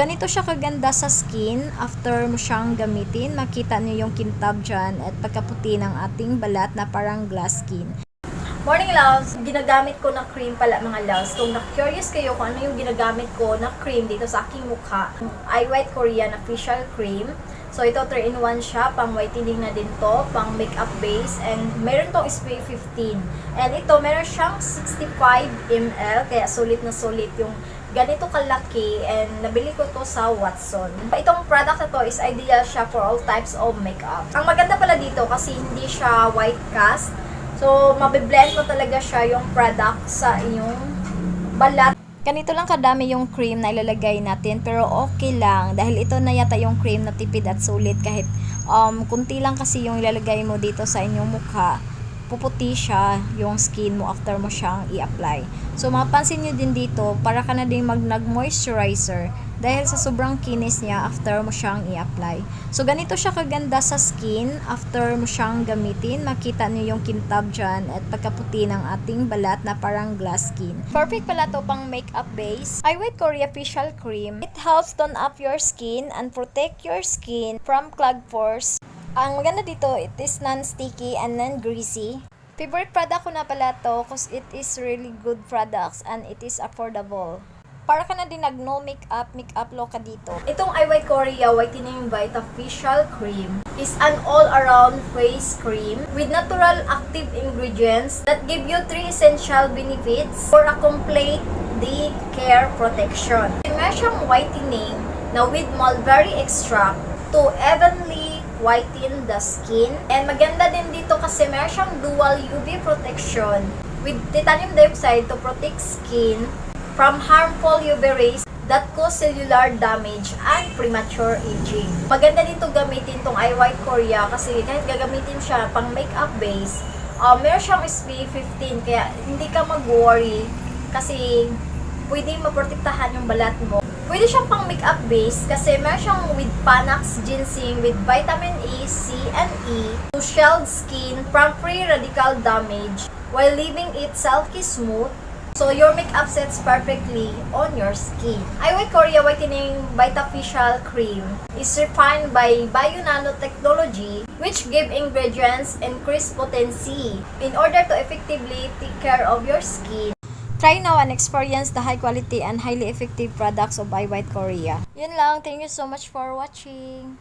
ganito siya kaganda sa skin after mo siyang gamitin. Makita niyo yung kintab dyan at pagkaputi ng ating balat na parang glass skin. Morning loves, ginagamit ko na cream pala mga loves. Kung na-curious kayo kung ano yung ginagamit ko na cream dito sa aking mukha, Eye White Korean Official Cream. So ito 3-in-1 siya, pang whitening na din to, pang makeup base, and meron tong SPF 15. And ito, meron siyang 65 ml, kaya sulit na sulit yung ganito kalaki and nabili ko to sa Watson. Itong product na to is ideal siya for all types of makeup. Ang maganda pala dito kasi hindi siya white cast. So, mabiblend mo talaga siya yung product sa inyong balat. Ganito lang kadami yung cream na ilalagay natin pero okay lang dahil ito na yata yung cream na tipid at sulit kahit um, kunti lang kasi yung ilalagay mo dito sa inyong mukha puputi siya yung skin mo after mo siyang i-apply. So, mapansin nyo din dito, para ka na din mag nag-moisturizer dahil sa sobrang kinis niya after mo siyang i-apply. So, ganito siya kaganda sa skin after mo siyang gamitin. Makita nyo yung kintab dyan at pagkaputi ng ating balat na parang glass skin. Perfect pala to pang makeup base. I White Korea Facial Cream. It helps tone up your skin and protect your skin from clogged pores ang maganda dito, it is non-sticky and non-greasy. Favorite product ko na pala to cause it is really good products and it is affordable. Para ka na din nag no makeup, makeup look ka dito. Itong Eye White Korea Whitening Vita Facial Cream is an all-around face cream with natural active ingredients that give you three essential benefits for a complete day care protection. Meron siyang whitening na with mulberry extract to evenly whiten the skin. And maganda din dito kasi meron siyang dual UV protection with titanium dioxide to protect skin from harmful UV rays that cause cellular damage and premature aging. Maganda dito gamitin tong Eye White Korea kasi kahit gagamitin siya pang makeup base, uh, meron siyang SPF 15 kaya hindi ka mag-worry kasi pwede maprotektahan yung balat mo. Pwede siyang pang makeup base kasi meron siyang with Panax ginseng with vitamin A, C, and E to shield skin from free radical damage while leaving it silky smooth so your makeup sets perfectly on your skin. White Korea Whitening Vitafacial Cream is refined by Bio Nanotechnology which give ingredients increased potency in order to effectively take care of your skin. Try now and experience the high quality and highly effective products of Eye White Korea. Yun lang. Thank you so much for watching.